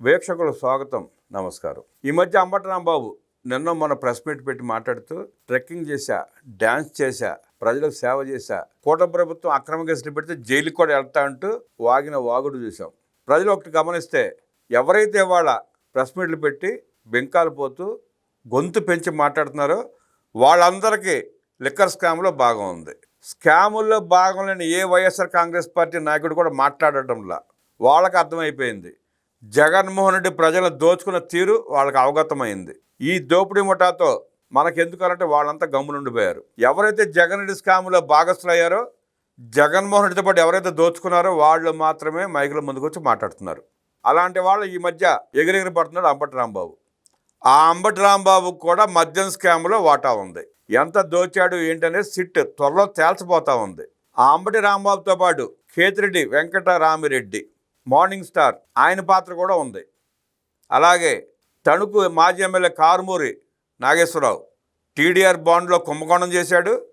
వీక్షకులు స్వాగతం నమస్కారం. ఈ మధ్య అంబటరాంబాబు నిన్న మన ప్రెస్ మీట్ పెట్టి మాట్లాడుతూ ట్రెక్కింగ్ చేశా డ్యాన్స్ చేశా ప్రజలకు సేవ చేశా. కూట ప్రభుత్వం అక్రమ కేసులు పెడితే జైలుకి కూడా వెళ్తా అంటూ వాగిన వాగుడు చూసాం ప్రజలు ఒకటి గమనిస్తే ఎవరైతే వాళ్ళ ప్రెస్ మీట్లు పెట్టి బెంకాలు పోతూ గొంతు పెంచి మాట్లాడుతున్నారో వాళ్ళందరికీ లిక్కర్ స్కామ్లో భాగం ఉంది. స్కాముల్లో భాగం లేని ఏ వైఎస్ఆర్ కాంగ్రెస్ పార్టీ నాయకుడు కూడా మాట్లాడటంలా వాళ్ళకి అర్థమైపోయింది. జగన్మోహన్ రెడ్డి ప్రజలను దోచుకున్న తీరు వాళ్ళకి అవగతమైంది. ఈ దోపిడీ ముఠాతో మనకెందుకనంటే వాళ్ళంతా గమ్మునుండిపోయారు ఎవరైతే జగన్ రెడ్డి స్కామ్లో భాగస్థులయ్యారో జగన్మోహన్ రెడ్డితో పాటు ఎవరైతే దోచుకున్నారో వాళ్ళు మాత్రమే మైకుల ముందుకు వచ్చి మాట్లాడుతున్నారు. అలాంటి వాళ్ళు ఈ మధ్య ఎగిరెగిరి పడుతున్నాడు అంబటి రాంబాబు. ఆ అంబటి రాంబాబుకు కూడా మద్యం స్కామ్లో వాటా ఉంది. ఎంత దోచాడు ఏంటనే సిట్ త్వరలో తేల్చబోతా ఉంది. ఆ అంబటి రాంబాబుతో పాటు కేతిరెడ్డి వెంకటరామిరెడ్డి మార్నింగ్ స్టార్. ఆయన పాత్ర కూడా ఉంది. అలాగే తణుకు మాజీ ఎమ్మెల్యే కారుమూరి నాగేశ్వరరావు టీడీఆర్ బాండ్లో కుంభకోణం చేశాడు.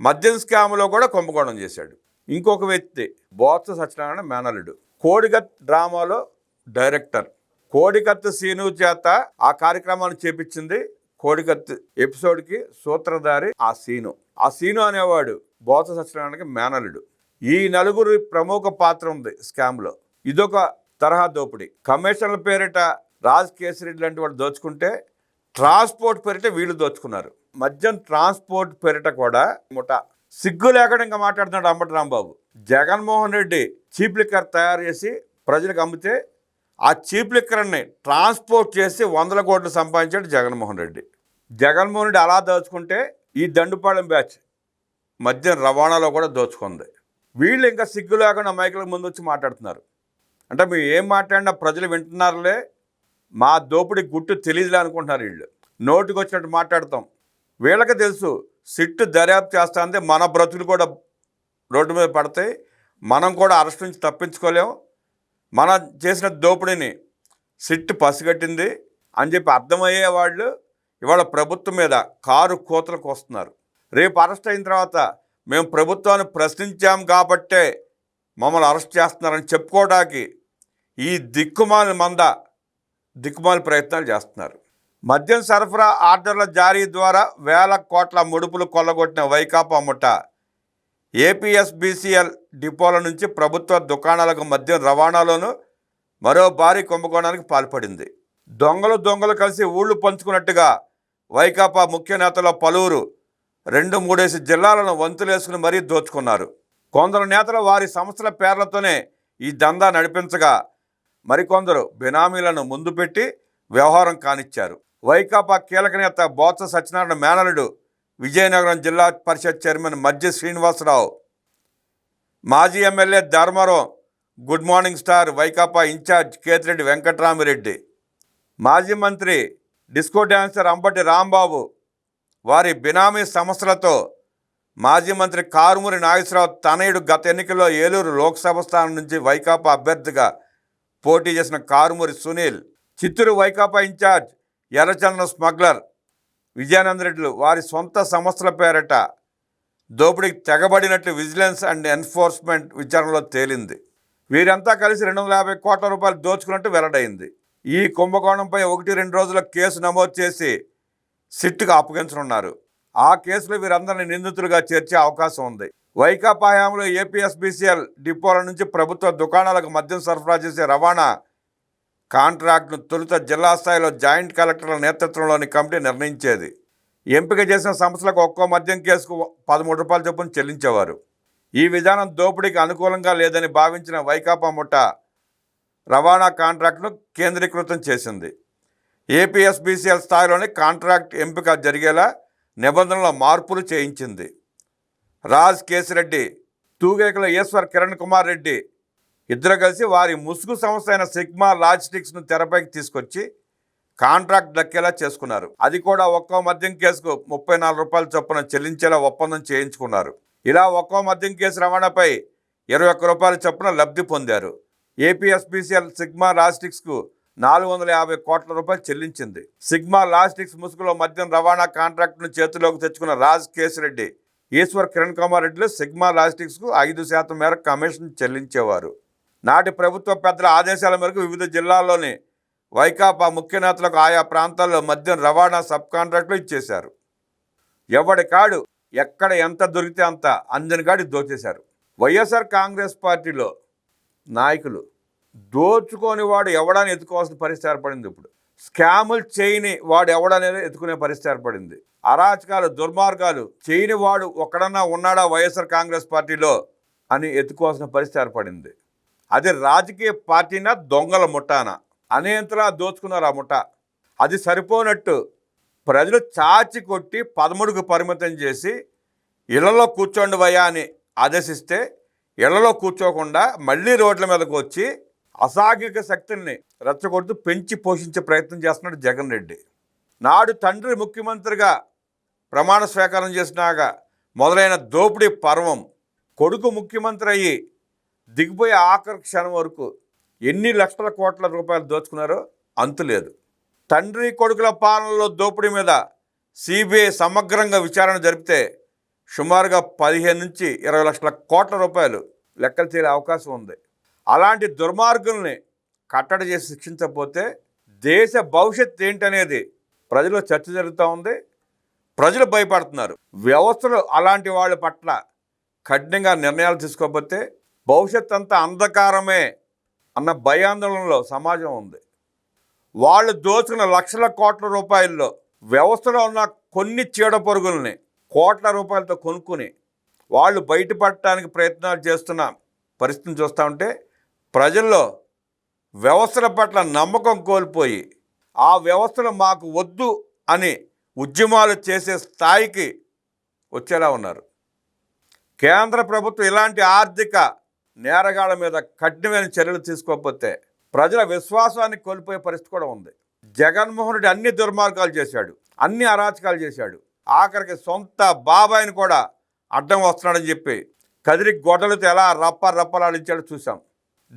మద్యం స్కామ్లో కూడా కుంభకోణం చేశాడు. ఇంకొక వ్యక్తి బోత్స సత్యనారాయణ మేనల్లుడు. కోడిగత్ డ్రామాలో డైరెక్టర్. కోడికత్తు సీను చేత ఆ కార్యక్రమాన్ని చేపించింది కోడికత్తు ఎపిసోడ్కి సూత్రధారి ఆ సీను. ఆ సీను అనేవాడు బోత్స సత్యనారాయణకి మేనల్లుడు. ఈ నలుగురు ప్రముఖ పాత్ర ఉంది స్కామ్లో. ఇదొక తరహా దోపిడీ. కమిషన్ల పేరిట రాజ్ కేసరి లాంటి వాడు దోచుకుంటే ట్రాన్స్పోర్ట్ పేరిట వీళ్ళు దోచుకున్నారు. మద్యం ట్రాన్స్పోర్ట్ పేరిట కూడా ముఠ సిగ్గు లేకుండా ఇంకా మాట్లాడుతున్నాడు అంబటి రాంబాబు. జగన్మోహన్ రెడ్డి చీప్ లిక్కర్ తయారు చేసి ప్రజలకు అమ్మితే ఆ చీప్ లిక్కర్ని ట్రాన్స్పోర్ట్ చేసి వందల కోట్లు సంపాదించాడు జగన్మోహన్ రెడ్డి. జగన్మోహన్ రెడ్డి అలా దోచుకుంటే ఈ దండుపాళెం బ్యాచ్ మద్యం రవాణాలో కూడా దోచుకుంది. వీళ్ళు ఇంకా సిగ్గు లేకుండా మైకుల ముందు వచ్చి మాట్లాడుతున్నారు. అంటే మేము ఏం మాట్లాడినా ప్రజలు వింటున్నారులే మా దోపిడి గుట్టు తెలియదులే అనుకుంటున్నారు వీళ్ళు. నోటికి వచ్చినట్టు మాట్లాడతాం. వీళ్ళకి తెలుసు సిట్టు దర్యాప్తు చేస్తుంది మన బ్రతుకులు కూడా రోడ్డు మీద పడతాయి. మనం కూడా అరెస్ట్ నుంచి తప్పించుకోలేం. మనం చేసిన దోపిడీని సిట్టు పసిగట్టింది అని చెప్పి అర్థమయ్యే వాళ్ళు ఇవాళ ప్రభుత్వం మీద కారు కోతలకు వస్తున్నారు. రేపు అరెస్ట్ అయిన తర్వాత మేము ప్రభుత్వాన్ని ప్రశ్నించాం కాబట్టే మమ్మల్ని అరెస్ట్ చేస్తున్నారని చెప్పుకోవడానికి ఈ దిక్కుమాల మంద దిక్కుమాలి ప్రయత్నాలు చేస్తున్నారు. మద్యం సరఫరా ఆర్డర్ల జారీ ద్వారా వేల కోట్ల ముడుపులు కొల్లగొట్టిన వైకాపా ముఠ ఏపీఎస్బీసీఎల్ డిపోల నుంచి ప్రభుత్వ దుకాణాలకు మద్యం రవాణాలోనూ మరో భారీ కుంభకోణానికి పాల్పడింది. దొంగలు దొంగలు కలిసి ఊళ్ళు పంచుకున్నట్టుగా వైకాపా ముఖ్య నేతల పలువురు రెండు మూడేసి జిల్లాలను వంతులేసుకుని మరీ దోచుకున్నారు. కొందరు నేతలు వారి సంస్థల పేర్లతోనే ఈ దందా నడిపించగా మరికొందరు బినామీలను ముందు పెట్టి వ్యవహారం కానిచ్చారు. వైకాపా కీలక నేత బోత్స సత్యనారాయణ మేనలుడు విజయనగరం జిల్లా పరిషత్ చైర్మన్ మధ్య శ్రీనివాసరావు మాజీ MLA Dharmavaram good morning star Vaikapa incharge Kethireddy Venkatramireddy మాజీ మంత్రి డిస్కో డ్యాన్సర్ అంబటి రాంబాబు వారి బినామీ సంస్థలతో మాజీ మంత్రి కారుమూరి నాగేశ్వరరావు తనయుడు గత ఎన్నికల్లో ఏలూరు లోక్సభ స్థానం నుంచి వైకాపా అభ్యర్థిగా పోటీ చేసిన కారుమూరి సునీల్ చిత్తూరు వైకాపా ఇన్ఛార్జ్ ఎర్రచందన స్మగ్లర్ విజయానంద రెడ్డిలు వారి సొంత సంస్థల పేరట దోపిడీకి తెగబడినట్లు విజిలెన్స్ అండ్ ఎన్ఫోర్స్మెంట్ విచారణలో తేలింది. వీరంతా కలిసి రెండు వందల యాభై కోట్ల రూపాయలు దోచుకున్నట్టు వెల్లడైంది. ఈ కుంభకోణంపై ఒకటి రెండు రోజుల కేసు నమోదు చేసి సిట్టుకు అప్పగించనున్నారు. ఆ కేసులో వీరందరిని నిందితులుగా చేర్చే అవకాశం ఉంది. వైకాపా హయాంలో ఏపీఎస్బీసీఎల్ డిపోల నుంచి ప్రభుత్వ దుకాణాలకు మద్యం సరఫరా చేసే రవాణా కాంట్రాక్ట్ను తొలుత జిల్లా స్థాయిలో జాయింట్ కలెక్టర్ల నేతృత్వంలోని కమిటీ నిర్ణయించేది. ఎంపిక చేసిన సంస్థలకు ఒక్కో మద్యం కేసుకు పదమూడు రూపాయల చొప్పున చెల్లించేవారు. ఈ విధానం దోపిడీకి అనుకూలంగా లేదని భావించిన వైకాపా ముఠ రవాణా కాంట్రాక్ట్ను కేంద్రీకృతం చేసింది. ఏపీఎస్బీసీఎల్ స్థాయిలోనే కాంట్రాక్ట్ ఎంపిక జరిగేలా నిబంధనల మార్పులు చేయించింది. రాజ్ కేసిరెడ్డి తూగేకల ఈశ్వర్ కిరణ్ కుమార్ రెడ్డి ఇద్దరు కలిసి వారి ముసుగు సంస్థ అయిన సిగ్మా లాజిస్టిక్స్ను తెరపైకి తీసుకొచ్చి కాంట్రాక్ట్ దక్కేలా చేసుకున్నారు. అది కూడా ఒక్కో మద్యం కేసుకు ముప్పై నాలుగు రూపాయల చొప్పున చెల్లించేలా ఒప్పందం చేయించుకున్నారు. ఇలా ఒక్కో మద్యం కేసు రవాణాపై ఇరవై ఒక్క రూపాయల చొప్పున లబ్ధి పొందారు. ఏపీఎస్బీసీఎల్ సిగ్మా లాజిస్టిక్స్కు నాలుగు వందల యాభై కోట్ల రూపాయలు చెల్లించింది. సిగ్మా లాజిస్టిక్స్ ముసుగులో మద్యం రవాణా కాంట్రాక్టును చేతిలోకి తెచ్చుకున్న రాజ్ కేసిరెడ్డి ఈశ్వర్ కిరణ్ కుమార్ రెడ్డిలు సిగ్మా లాజిస్టిక్స్కు ఐదు శాతం మేర కమిషన్ చెల్లించేవారు. నాటి ప్రభుత్వ పెద్దల ఆదేశాల మేరకు వివిధ జిల్లాల్లోని వైకాపా ముఖ్య నేతలకు ఆయా ప్రాంతాల్లో మద్యం రవాణా సబ్ కాంట్రాక్టులు ఇచ్చేశారు. ఎవడి కాడు ఎక్కడ ఎంత దొరికితే అంత అందని కాడి దోచేశారు. వైఎస్ఆర్ కాంగ్రెస్ పార్టీలో నాయకులు దోచుకొని వాడు ఎవడని ఎత్తుకోవాల్సిన పరిస్థితి ఏర్పడింది ఇప్పుడు? స్కాములు చేయని వాడు ఎవడనేది ఎత్తుకునే పరిస్థితి ఏర్పడింది. అరాచకాలు దుర్మార్గాలు చేయని వాడు ఒక్కడన్నా ఉన్నాడా వైఎస్ఆర్ కాంగ్రెస్ పార్టీలో అని ఎత్తుకోవాల్సిన పరిస్థితి ఏర్పడింది. అది రాజకీయ పార్టీనా దొంగల ముఠాన? అనేంతలా దోచుకున్నారు ఆ ముఠ. అది సరిపోనట్టు ప్రజలు చాచి కొట్టి పదమూడుకు పరిమితం చేసి ఇళ్ళలో కూర్చోండి వయా అని ఆదేశిస్తే ఇళ్ళలో కూర్చోకుండా మళ్ళీ రోడ్ల మీదకు వచ్చి అసాంఘిక శక్తుల్ని రెచ్చగొడుతూ పెంచి పోషించే ప్రయత్నం చేస్తున్నాడు జగన్ రెడ్డి. నాడు తండ్రి ముఖ్యమంత్రిగా ప్రమాణ స్వీకారం చేసినాక మొదలైన దోపిడీ పర్వం కొడుకు ముఖ్యమంత్రి అయ్యి దిగిపోయే ఆఖరి క్షణం వరకు ఎన్ని లక్షల కోట్ల రూపాయలు దోచుకున్నారో అంతులేదు తండ్రి కొడుకుల పాలనలో దోపిడీ మీద సిబిఐ సమగ్రంగా విచారణ జరిపితే సుమారుగా పదిహేను నుంచి ఇరవై లక్షల కోట్ల రూపాయలు లెక్కలు తీరే అవకాశం ఉంది. అలాంటి దుర్మార్గుల్ని కట్టడి చేసి శిక్షించకపోతే దేశ భవిష్యత్ ఏంటనేది ప్రజలు చర్చ జరుగుతూ ఉంది. ప్రజలు భయపడుతున్నారు. వ్యవస్థలు అలాంటి వాళ్ళ పట్ల కఠినంగా నిర్ణయాలు తీసుకోకపోతే భవిష్యత్ అంతా అంధకారమే అన్న భయాందోళనలో సమాజం ఉంది. వాళ్ళు దోచుకున్న లక్షల కోట్ల రూపాయల్లో వ్యవస్థలో ఉన్న కొన్ని చీడ పొరుగుల్ని కోట్ల రూపాయలతో కొనుక్కుని వాళ్ళు బయటపడటానికి ప్రయత్నాలు చేస్తున్న పరిస్థితిని చూస్తూ ఉంటే ప్రజల్లో వ్యవస్థల పట్ల నమ్మకం కోల్పోయి ఆ వ్యవస్థలు మాకు వద్దు అని ఉద్యమాలు చేసే స్థాయికి వచ్చేలా ఉన్నారు. కేంద్ర ప్రభుత్వం ఇలాంటి ఆర్థిక నేరగాళ్ళ మీద కఠినమైన చర్యలు తీసుకోకపోతే ప్రజల విశ్వాసాన్ని కోల్పోయే పరిస్థితి కూడా ఉంది. జగన్మోహన్ రెడ్డి అన్ని దుర్మార్గాలు చేశాడు అన్ని అరాచకాలు చేశాడు. ఆఖరికి సొంత బాబాయిని కూడా అడ్డం వస్తున్నాడని చెప్పి కదిరి గొడ్డలతో ఎలా రప్ప రప్పలాడించాడో చూసాం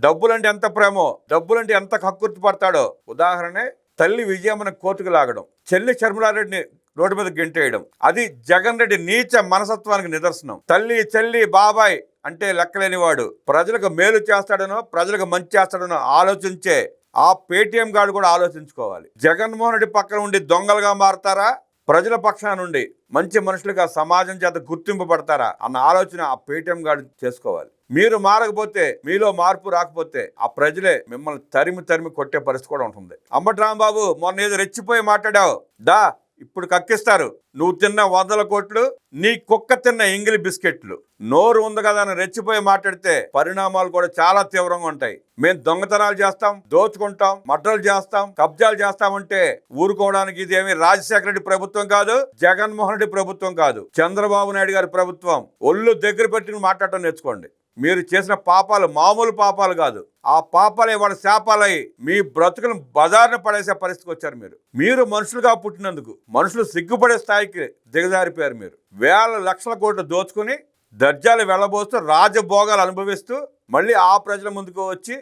డబ్బులంటే ఎంత ప్రేమో డబ్బులంటే ఎంత కక్కుర్తి పడతాడో. ఉదాహరణే తల్లి విజయమ్మను కోర్టుకు లాగడం చెల్లి శర్మిలారెడ్డిని రోడ్డు మీద గెంటేయడం. అది జగన్ రెడ్డి నీచ మనసత్వానికి నిదర్శనం. తల్లి చెల్లి బాబాయ్ అంటే లెక్కలేనివాడు. ప్రజలకు మేలు చేస్తాడనో ప్రజలకు మంచి చేస్తాడనో ఆలోచించే ఆ పేటీఎం గాడు కూడా ఆలోచించుకోవాలి. జగన్మోహన్ రెడ్డి పక్కన ఉండి దొంగలుగా మారతారా? ప్రజల పక్షాన నుండి మంచి మనుషులుగా సమాజం చేత గుర్తింపబడతారా? అన్న ఆలోచన ఆ పేటీఎం గాడు చేసుకోవాలి. మీరు మారకపోతే మీలో మార్పు రాకపోతే ఆ ప్రజలే మిమ్మల్ని తరిమి తరిమి కొట్టే పరిస్థితి కూడా ఉంటుంది. అమ్మటి రాంబాబు మొన్న ఏదో రెచ్చిపోయి మాట్లాడావు. దా ఇప్పుడు కక్కిస్తారు. నువ్వు తిన్న వందల కోట్లు నీ కుక్క తిన్న ఇంగిలి బిస్కెట్లు. నోరు ఉంది కదా అని రెచ్చిపోయి మాట్లాడితే పరిణామాలు కూడా చాలా తీవ్రంగా ఉంటాయి. మేము దొంగతనాలు చేస్తాం దోచుకుంటాం మడ్రలు చేస్తాం కబ్జాలు చేస్తామంటే ఊరుకోవడానికి ఇదేమి రాజశేఖర రెడ్డి ప్రభుత్వం కాదు జగన్మోహన్ రెడ్డి ప్రభుత్వం కాదు. చంద్రబాబు నాయుడు గారి ప్రభుత్వం ఒళ్ళు దగ్గర పెట్టుకుని మాట్లాడటం నేర్చుకోండి. మీరు చేసిన పాపాలు మామూలు పాపాలు కాదు. ఆ పాపాలే వాళ్ళ శాపాలై మీ బ్రతుకులను బజార్న పడేసే పరిస్థితికి వచ్చారు మీరు. మీరు మనుషులుగా పుట్టినందుకు మనుషులు సిగ్గుపడే స్థాయికి దిగజారిపోయారు మీరు. వేల లక్షల కోట్లు దోచుకుని దర్జాలు వెళ్ళబోస్తూ రాజభోగాలు అనుభవిస్తూ మళ్ళీ ఆ ప్రజల ముందుకు వచ్చి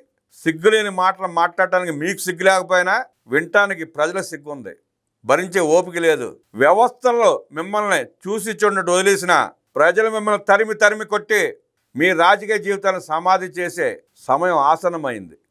సిగ్గులేని మాటలు మాట్లాడటానికి మీకు సిగ్గు లేకపోయినా వినటానికి ప్రజల సిగ్గు ఉంది. భరించే ఓపిక లేదు. వ్యవస్థల్లో మిమ్మల్ని చూసి చూడండి వదిలేసిన ప్రజలు మిమ్మల్ని తరిమి తరిమి కొట్టి మీ రాజకీయ జీవితాన్ని సమాధి చేసే సమయం ఆసనమైంది